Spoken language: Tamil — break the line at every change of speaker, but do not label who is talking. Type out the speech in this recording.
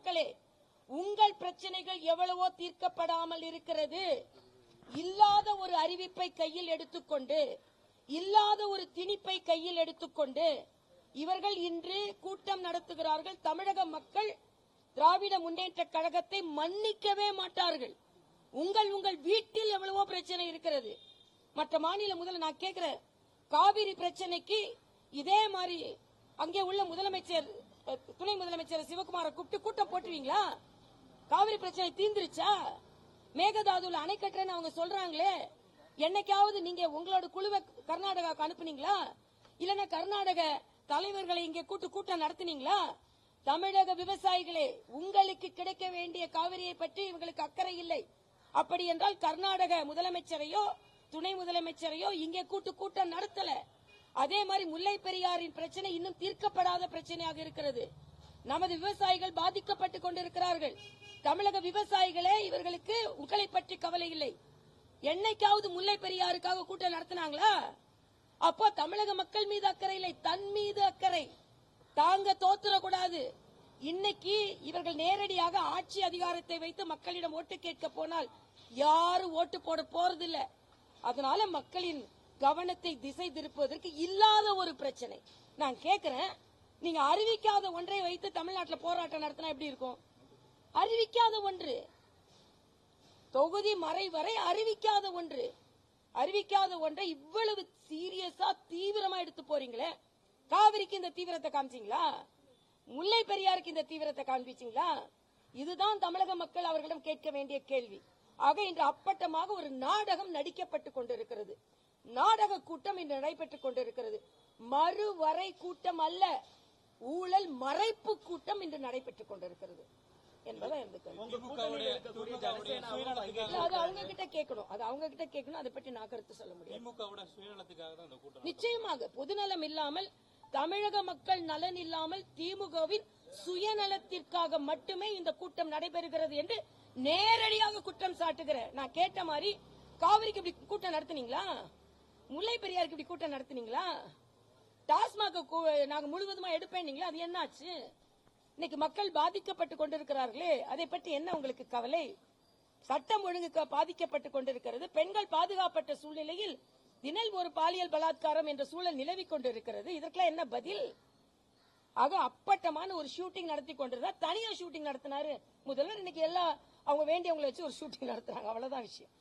மக்களே உங்கள் பிரச்சனைகள் எவ்வளவோ தீர்க்கப்படாமல் இருக்கிறது. இல்லாத ஒரு அறிவிப்பை கையில் எடுத்துக்கொண்டு இல்லாத ஒரு திணிப்பை கையில் எடுத்துக்கொண்டு இவர்கள் இன்று கூட்டம் நடத்துகிறார்கள். தமிழக மக்கள் திராவிட முன்னேற்ற கழகத்தை மன்னிக்கவே மாட்டார்கள். உங்கள் உங்கள் வீட்டில் எவ்வளவோ பிரச்சனை இருக்கிறது. மற்ற மாநில முதல்ல நான் கேட்கிறேன் காவிரி பிரச்சனைக்கு இதே மாதிரி அங்கே உள்ள முதலமைச்சர் துணை முதலமைச்சர் சிவகுமாரை கூப்பிட்டு கூட்டம் போட்டுவீங்களா? காவிரி பிரச்சனை தீந்துருச்சா மேகதாதுல அணை கட்டுறேன்னு அவங்க சொல்றாங்களே என்னைக்காவது நீங்க உங்களோட குழுவை கர்நாடகாவுக்கு அனுப்புனீங்களா? இல்லைன்னா கர்நாடக தலைவர்களை இங்க கூட்டு கூட்டம் நடத்துனீங்களா? தமிழக விவசாயிகளே உங்களுக்கு கிடைக்க வேண்டிய காவிரியை பற்றி இவங்களுக்கு அக்கறை இல்லை. அப்படி என்றால் கர்நாடக முதலமைச்சரையோ துணை முதலமைச்சரையோ இங்கே கூட்டு கூட்டம் நடத்தல. அதே மாதிரி முல்லை பெரியாரின் பிரச்சனை இன்னும் தீர்க்கப்படாத பிரச்சனையாக இருக்கிறது. நமது விவசாயிகள் பாதிக்கப்பட்டு கொண்டிருக்கிறார்கள். தமிழக விவசாயிகளே இவர்களுக்கு உங்களை பற்றி கவலை இல்லை. என்னைக்காவது முல்லை பெரியாருக்காக கூட்டம் நடத்தினாங்களா? அப்போ தமிழக மக்கள் மீது அக்கறை இல்லை. தன் மீது அக்கறை. தாங்க தோத்துறக்கூடாது இன்னைக்கு இவர்கள் நேரடியாக ஆட்சி அதிகாரத்தை வைத்து மக்களிடம் ஓட்டு கேட்க போனால் யாரும் ஓட்டு போட போறதில்லை. அதனால மக்களின் கவனத்தை திசை திருப்புவதற்கு இல்லாத ஒரு பிரச்சனை. நான் கேட்கிறேன் நீங்க அறிவிக்காத ஒன்றை வைத்து தமிழ்நாட்டில் போராட்டம் நடத்தினா எப்படி இருக்கும்? அறிவிக்காத ஒன்று. தொகுதி மறை வரை அறிவிக்காத ஒன்று. அறிவிக்காத ஒன்றை இவ்வளவு சீரியஸா தீவிரமா எடுத்து போறீங்களே? காவிரிக்கு இந்த தீவிரத்தை காமிச்சீங்களா? முல்லை பெரியாருக்கு இந்த தீவிரத்தை காண்பிச்சிங்களா? இதுதான் தமிழக மக்கள் அவர்களிடம் கேட்க வேண்டிய கேள்வி. ஆக இன்று அப்பட்டமாக ஒரு நாடகம் நடிக்கப்பட்டுக் கொண்டிருக்கிறது. நாடக கூட்டம் இன்று நடைபெற்றுக் கொண்டிருக்கிறது. மறுவரை கூட்டம் அல்ல ஊழல் மறைப்பு கூட்டம் இன்று நடைபெற்றுக் கொண்டிருக்கிறது என்பதை அது அவங்க கிட்ட கேட்கணும். அது அவங்க கிட்ட கேட்கணும். அதை பற்றி நான் கருத்து சொல்ல
கூட்டம்
நிச்சயமாக பொதுநலம் இல்லாமல் தமிழக மக்கள் நலன் இல்லாமல் திமுகவின் சுயநலத்திற்காக மட்டுமே இந்த கூட்டம் நடைபெறுகிறது என்று நேரடியாக குற்றம் சாட்டுகிறேன் நான் கேட்ட மாதிரி காவிரிக்கு இப்படி கூட்டம் நடத்துனீங்களா? முல்லை பெரியாருக்கு இப்படி கூட்டம் நடத்துனீங்களா? டாஸ்மாக நாங்க முழுவதுமா எடுப்பேன்னீங்களா அது என்னாச்சு? இன்னைக்கு மக்கள் பாதிக்கப்பட்டு கொண்டிருக்கிறார்களே அதை பற்றி என்ன உங்களுக்கு கவலை? சட்டம் ஒழுங்கு பாதிக்கப்பட்டு கொண்டிருக்கிறது. பெண்கள் பாதுகாப்பட்ட சூழ்நிலையில் தினல் ஒரு பாலியல் பலாத்காரம் என்ற சூழல் நிலவிக் கொண்டிருக்கிறது. இதற்கெல்லாம் என்ன பதில்? ஆக அப்பட்டமான ஒரு ஷூட்டிங் நடத்தி கொண்டிருந்தா தனியா ஷூட்டிங் நடத்தினாரு. முதல்வர் இன்னைக்கு எல்லா அவங்க வேண்டியவங்களை வச்சு ஒரு ஷூட்டிங் நடத்துறாங்க. அவ்வளவுதான் விஷயம்.